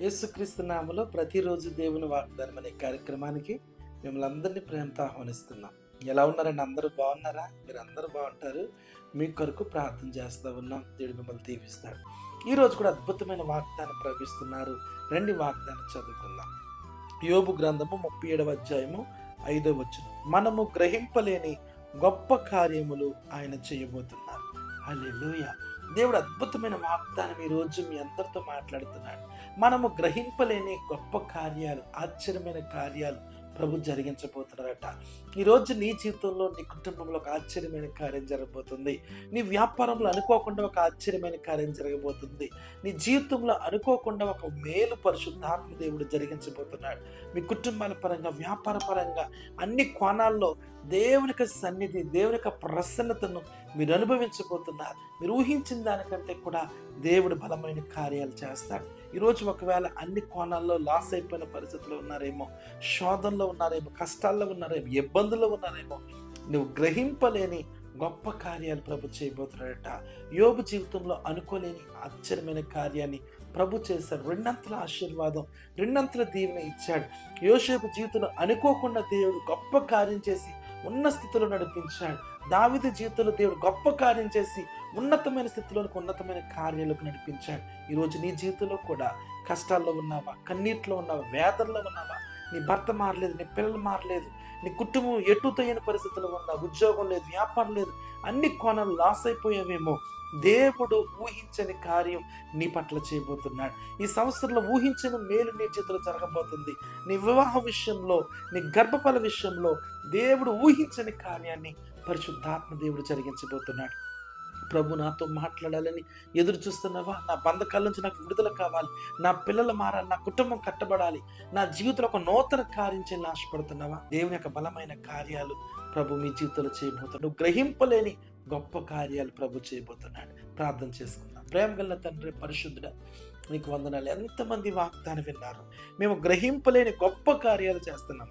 యేసుక్రీస్తు నామలో ప్రతిరోజు దేవుని వాగ్దానం అనే కార్యక్రమానికి మిమ్మల్ని అందరినీ ప్రేమతో ఆహ్వానిస్తున్నాం. ఎలా ఉన్నారండి? అందరూ బాగున్నారా? మీరు అందరూ బాగుంటారు. మీ కొరకు ప్రార్థన చేస్తూ ఉన్నాం. దేవుడు మిమ్మల్ని దీవిస్తాడు. ఈరోజు కూడా అద్భుతమైన వాగ్దానం ప్రవహిస్తున్నారు రెండు వాగ్దానం చదువుకుందాం. యోబు గ్రంథము ముప్పై ఏడవ అధ్యాయము ఐదో వచ్చును మనము గ్రహింపలేని గొప్ప కార్యములు ఆయన చేయబోతున్నారు. హల్లెలూయా! దేవుడు అద్భుతమైన వాగ్దానం ఈరోజు రోజు మీ అందరితో మాట్లాడుతున్నాడు. మనము గ్రహింపలేని గొప్ప కార్యాలు ఆశ్చర్యమైన కార్యాలు ప్రభు జరిగించబోతున్నారట. ఈరోజు నీ జీవితంలో నీ కుటుంబంలో ఒక ఆశ్చర్యమైన కార్యం జరగబోతుంది. నీ వ్యాపారంలో అనుకోకుండా ఒక ఆశ్చర్యమైన కార్యం జరగబోతుంది. నీ జీవితంలో అనుకోకుండా ఒక మేలు పరిశుద్ధాత్మ దేవుడు జరిగించబోతున్నాడు. మీ కుటుంబాల పరంగా వ్యాపార పరంగా అన్ని కోణాల్లో దేవుని యొక్క సన్నిధి దేవుని యొక్క ప్రసన్నతను మీరు అనుభవించబోతున్నారు. మీరు ఊహించిన దానికంటే కూడా దేవుడు బలమైన కార్యాలు చేస్తాడు. ఈరోజు ఒకవేళ అన్ని కోణాల్లో లాస్ అయిపోయిన పరిస్థితుల్లో ఉన్నారేమో శోధనలో ఉన్నారేమో కష్టాల్లో ఉన్నారేమో ఇబ్బందుల్లో ఉన్నారేమో నువ్వు గ్రహింపలేని గొప్ప కార్యాలు ప్రభు చేయబోతున్నాడట. యోగు జీవితంలో అనుకోలేని ఆశ్చర్యమైన కార్యాన్ని ప్రభు చేశాడు. రెండంతల ఆశీర్వాదం రెండంతల దీవెన ఇచ్చాడు. యోసేపు జీవితంలో అనుకోకుండా దేవుడు గొప్ప కార్యం చేసి ఉన్న స్థితిలో నడిపించాడు. దావిద జీవితంలో దేవుడు గొప్ప కార్యం చేసి ఉన్నతమైన స్థితిలోనికి ఉన్నతమైన కార్యాలకు నడిపించాడు. ఈరోజు నీ జీవితంలో కూడా కష్టాల్లో ఉన్నావా? కన్నీటిలో ఉన్నావా? వేదనలో ఉన్నావా? నీ భర్త మారలేదు నీ పిల్లలు మారలేదు నీ కుటుంబం ఎటు తయ్యని పరిస్థితుల్లో ఉందా ఉద్యోగం లేదు వ్యాపారం లేదు అన్ని కోణాలు లాస్ అయిపోయావేమో. దేవుడు ఊహించని కార్యం నీ పట్ల చేయబోతున్నాడు. ఈ సంవత్సరంలో ఊహించని మేలు నీ చేతిలో జరగబోతుంది. నీ వివాహ విషయంలో నీ గర్భఫల విషయంలో దేవుడు ఊహించని కార్యాన్ని పరిశుద్ధాత్మ దేవుడు జరిగించబోతున్నాడు. ప్రభు నాతో మాట్లాడాలని ఎదురు చూస్తున్నావా? నా బంధకాల నుంచి నాకు విడుదల కావాలి. నా పిల్లలు మారాలి. నా కుటుంబం కట్టబడాలి. నా జీవితంలో ఒక నూతన కార్యం చేయాలని ఆశపడుతున్నావా? దేవుని యొక్క బలమైన కార్యాలు ప్రభు మీ జీవితంలో చేయబోతున్నాడు. గ్రహింపలేని గొప్ప కార్యాలు ప్రభు చేయబోతున్నాడు. ప్రార్థన చేసుకుందాం. ప్రేమ గల్ల తండ్రి పరిశుద్ధుడ నీకు వందనాలు. ఎంతమంది వాగ్దానం విన్నారు? మేము గ్రహింపలేని గొప్ప కార్యాలు చేస్తున్నాం.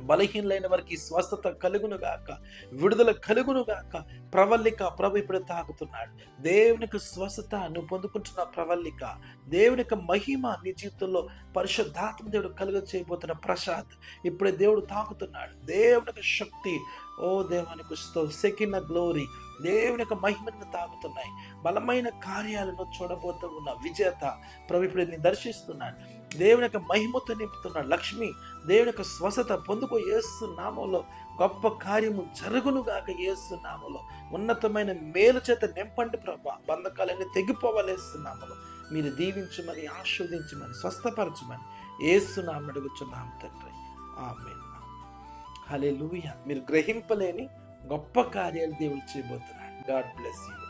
బలహీనలైన వారికి స్వస్థత కలుగును గాక విడుదల కలుగును గాక ప్రవల్లిక ప్రభు ఇప్పుడు తాగుతున్నాడు. దేవునికి స్వస్థత నువ్వు పొందుకుంటున్న ప్రవల్లిక దేవునికి మహిమ నీ జీవితంలో పరిశుద్ధాత్మ దేవుడు కలుగ చేయబోతున్న ప్రసాద్ ఇప్పుడే దేవుడు తాకుతున్నాడు దేవునికి శక్తి ఓ దేవునికి sto సెకిన గ్లోరీ దేవుని యొక్క మహిమను తాగుతున్నాయి. బలమైన కార్యాలను చూడబోతూ ఉన్న విజేత ప్రభు నీ దర్శిస్తున్నాడు. దేవుని యొక్క మహిమతో నింపుతున్నాడు లక్ష్మి దేవుని యొక్క స్వస్థత పొందుకో ఏసు నామంలో గొప్ప కార్యము జరుగునుగాక ఏసు నామంలో. ఉన్నతమైన మేలు చేత నింపండి ప్రభా. బంధకాలన్నీ తెగిపోవలేస్తున్నామలో మీరు దీవించమని ఆస్వాదించమని స్వస్థపరచమని ఏసునామని అడుగుచున్నాం తండ్రి. ఆమె హలే మీరు గ్రహింపలేని గొప్ప కార్యాలు దేవుడు చేయబోతున్నాడు. God bless you